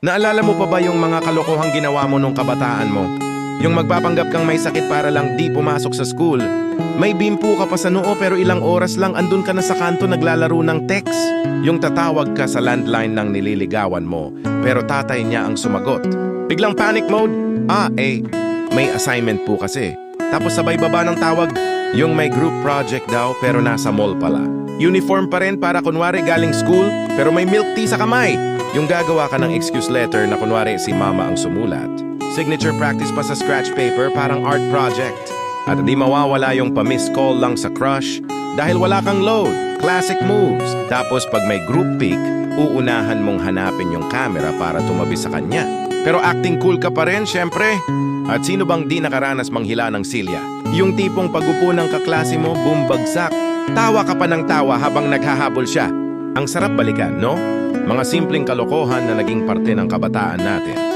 Naalala mo pa ba yung mga kalokohang ginawa mo nung kabataan mo? Yung magpapanggap kang may sakit para lang di pumasok sa school. May bimpo ka pa sa noo pero ilang oras lang andun ka na sa kanto naglalaro ng text. Yung tatawag ka sa landline ng nililigawan mo pero tatay niya ang sumagot. Biglang panic mode. Ah, eh, may assignment po kasi. Tapos sabay baba ng tawag. Yung may group project daw pero nasa mall pala. Uniform pa rin para kunwari galing school pero may milk tea sa kamay. Yung gagawa ka ng excuse letter na kunwari si mama ang sumulat. Signature practice pa sa scratch paper parang art project. At di mawawala yung pa-miss call lang sa crush dahil wala kang load. Classic moves. Tapos pag may group pic, uunahan mong hanapin yung camera para tumabi sa kanya. Pero acting cool ka pa rin, syempre. At sino bang di nakaranas manghila ng silya? Yung tipong pagupo ng kaklase mo, bumbagsak. Tawa ka pa ng tawa habang naghahabol siya. Ang sarap balikan, no? Mga simpleng kalokohan na naging parte ng kabataan natin.